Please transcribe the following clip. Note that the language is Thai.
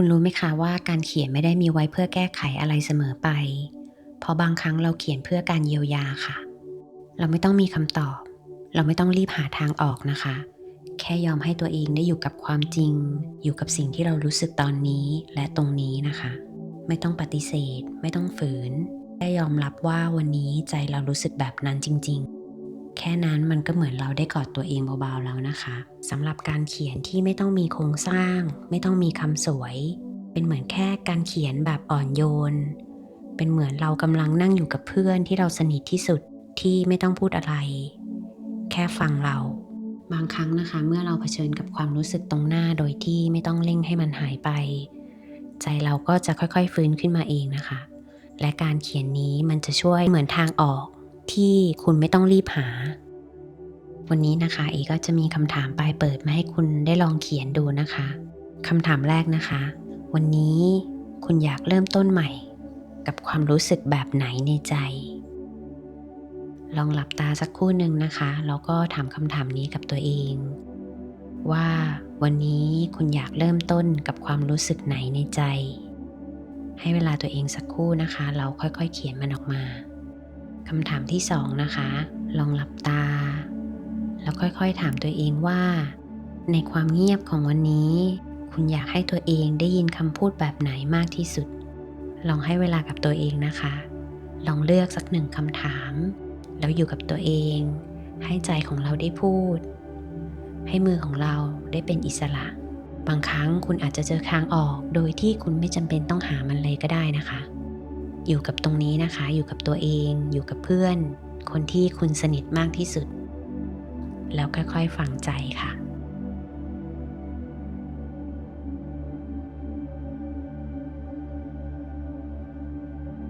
คุณรู้ไหมคะว่าการเขียนไม่ได้มีไว้เพื่อแก้ไขอะไรเสมอไป เพราะบางครั้งเราเขียนเพื่อการเยียวยาค่ะ เราไม่ต้องมีคำตอบ เราไม่ต้องรีบหาทางออกนะคะ แค่ยอมให้ตัวเองได้อยู่กับความจริง อยู่กับสิ่งที่เรารู้สึกตอนนี้และตรงนี้นะคะ ไม่ต้องปฏิเสธ ไม่ต้องฝืน แค่ยอมรับว่าวันนี้ใจเรารู้สึกแบบนั้นจริง ๆ แค่นั้นมันก็เหมือนเราได้กอดตัวเองเบาๆแล้วนะคะสำหรับการเขียนที่ไม่ต้องมีโครงสร้าง ไม่ต้องมีคำสวย เป็นเหมือนแค่การเขียนแบบอ่อนโยน เป็นเหมือนเรากำลังนั่งอยู่กับเพื่อนที่เราสนิทที่สุดที่ไม่ต้องพูดอะไร แค่ฟังเรา บางครั้งนะคะ เมื่อเราเผชิญกับความรู้สึกตรงหน้าโดยที่ไม่ต้องเร่งให้มันหายไป ใจเราก็จะค่อยๆฟื้นขึ้นมาเองนะคะ และการเขียนนี้มันจะช่วยเหมือนทางออก ที่คุณไม่ต้องรีบหา วันนี้นะคะ เอก็จะมีคำถามปลายเปิดมาให้คุณได้ลองเขียนดูนะคะคำถามแรกนะคะ วันนี้คุณอยากเริ่มต้นใหม่ กับความรู้สึกแบบไหนในใจ ลองหลับตาสักครู่หนึ่งนะคะแล้วก็ถามคำถามนี้กับตัวเอง ว่าวันนี้คุณอยากเริ่มต้นกับความรู้สึกไหนในใจ ให้เวลาตัวเองสักครู่นะคะ เราค่อยๆเขียนมันออกมา คำถามที่สองนะคะ ลองหลับตา แล้วค่อยๆถามตัวเองว่า ในความเงียบของวันนี้ คุณอยากให้ตัวเองได้ยินคำพูดแบบไหนมากที่สุด ลองให้เวลากับตัวเองนะคะ ลองเลือกสักหนึ่งคำถาม แล้วอยู่กับตัวเอง ให้ใจของเราได้พูด ให้มือของเราได้เป็นอิสระ บางครั้งคุณอาจจะเจอทางออกโดยที่คุณไม่จำเป็นต้องหามันเลยก็ได้นะคะ อยู่กับตรงนี้นะคะ อยู่กับตัวเอง อยู่กับเพื่อน คนที่คุณสนิทมากที่สุด แล้วค่อยๆฟังใจค่ะ